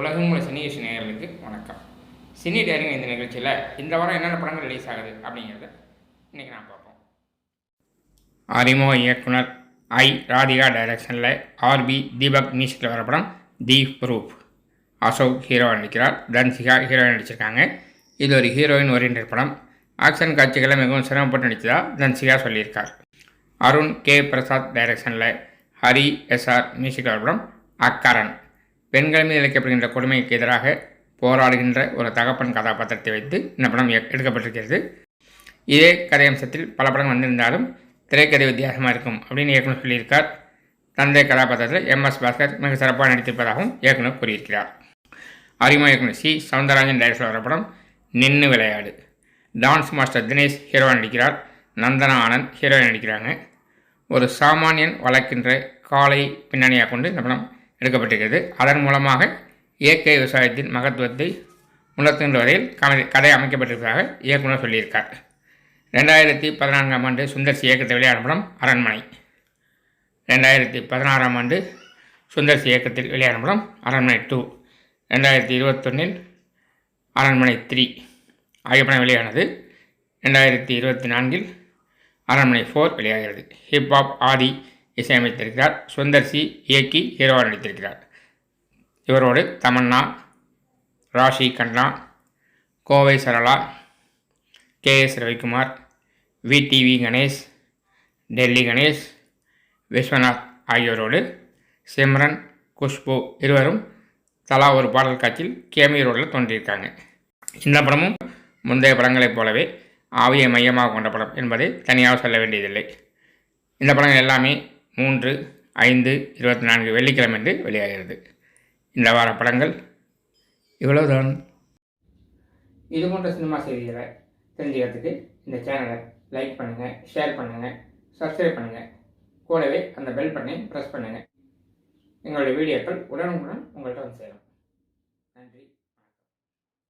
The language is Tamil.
உலகம் உள்ள சினி விஷய நேயர்களுக்கு வணக்கம். சினி டேரிங் இந்த நிகழ்ச்சியில் இந்த வாரம் என்னென்ன படங்கள் ரிலீஸ் ஆகுது அப்படிங்கிறத இன்றைக்கி நான் பார்ப்போம். அறிமுக இயக்குனர் ஐ. ராதிகா டைரக்ஷனில் ஆர்பி தீபக் மியூசிக்கில் வர படம் தி ப்ரூஃப் அசோக் ஹீரோவாக நடிக்கிறார். தன்சிகா ஹீரோயின் நடிச்சிருக்காங்க. இது ஒரு ஹீரோயின் ஓரியன்ட் படம். ஆக்ஷன் காட்சிகளை மிகவும் சிரமப்பட்டு நடித்ததா தன்சிகா சொல்லியிருக்கார். அருண் கே பிரசாத் டைரக்ஷனில் ஹரி எஸ்ஆர் மியூசிக்கில் வர படம் அக்கரன் பெண்கள் மீது இழைக்கப்படுகின்ற கொடுமைக்கு எதிராக போராடுகின்ற ஒரு தகப்பன் கதாபாத்திரத்தை வைத்து இந்த படம் எடுக்கப்பட்டிருக்கிறது. இதே கதையம்சத்தில் பல படங்கள் வந்திருந்தாலும் திரைக்கதை வித்தியாசமாக இருக்கும் அப்படின்னு இயக்குனர் சொல்லியிருக்கார். தந்தை கதாபாத்திரத்தில் எம் எஸ் பாஸ்கர் மிக சிறப்பாக நடித்திருப்பதாகவும் இயக்குனர் கூறியிருக்கிறார். அறிமுக இயக்குனர் சி. சவுந்தரராஜன் டைரக்டர் வர படம் நின்று விளையாடு. டான்ஸ் மாஸ்டர் தினேஷ் ஹீரோவாக நடிக்கிறார். நந்தனா ஆனந்த் ஹீரோயின் நடிக்கிறாங்க. ஒரு சாமானியன் வளர்க்கின்ற காலை பின்னணியாக கொண்டு இந்த படம் எடுக்கப்பட்டிருக்கிறது. அதன் மூலமாக இயற்கை விவசாயத்தின் மகத்துவத்தை உணர்த்துகின்ற வகையில் கதை கதை அமைக்கப்பட்டிருப்பதாக இயக்குனர் சொல்லியிருக்கார். ரெண்டாயிரத்தி பதினான்காம் ஆண்டு சுந்தர்சி இயக்கத்தில் வெளியான படம் அரண்மனை. ரெண்டாயிரத்தி பதினாறாம் ஆண்டு சுந்தர்சி இயக்கத்தில் வெளியான படம் அரண்மனை டூ. ரெண்டாயிரத்தி இருபத்தொன்னில் அரண்மனை த்ரீ. ஆகிய படம் வெளியானது. ரெண்டாயிரத்தி இருபத்தி நான்கில் அரண்மனை ஃபோர் வெளியாகிறது. ஹிப்ஹாப் ஆதி இசையமைத்திருக்கிறார். சுந்தர்சி இயக்கி ஹீரோவாக நடித்திருக்கிறார். இவரோடு Tamannaah Raashi Khanna Kovai Sarala K S Ravikumar VTV Ganesh Delhi Ganesh Viswanath ஆகியோரோடு Simran Khushbu இருவரும் தலா ஒரு பாடல் காட்சியில் கேமியோ ரோலில் தோன்றியிருக்காங்க. இந்த படமும் முந்தைய படங்களைப் போலவே ஆவியை மையமாக கொண்ட படம் என்பதை தனியாக சொல்ல வேண்டியதில்லை. இந்த படங்கள் எல்லாமே மூன்று ஐந்து இருபத்தி நான்கு வெள்ளிக்கிழமை என்று வெளியாகிறது. இந்த வார படங்கள் இவ்வளவுதான். இது போன்ற சினிமா செய்திகளை தெரிஞ்சுக்கிறதுக்கு இந்த சேனலை லைக் பண்ணுங்கள் ஷேர் பண்ணுங்கள் சப்ஸ்கிரைப் பண்ணுங்கள் கூடவே அந்த பெல் பட்டனையும் ப்ரெஸ் பண்ணுங்கள் எங்களுடைய வீடியோக்கள் உடனுக்குடன் உங்கள்கிட்ட வந்து சேரும். நன்றி.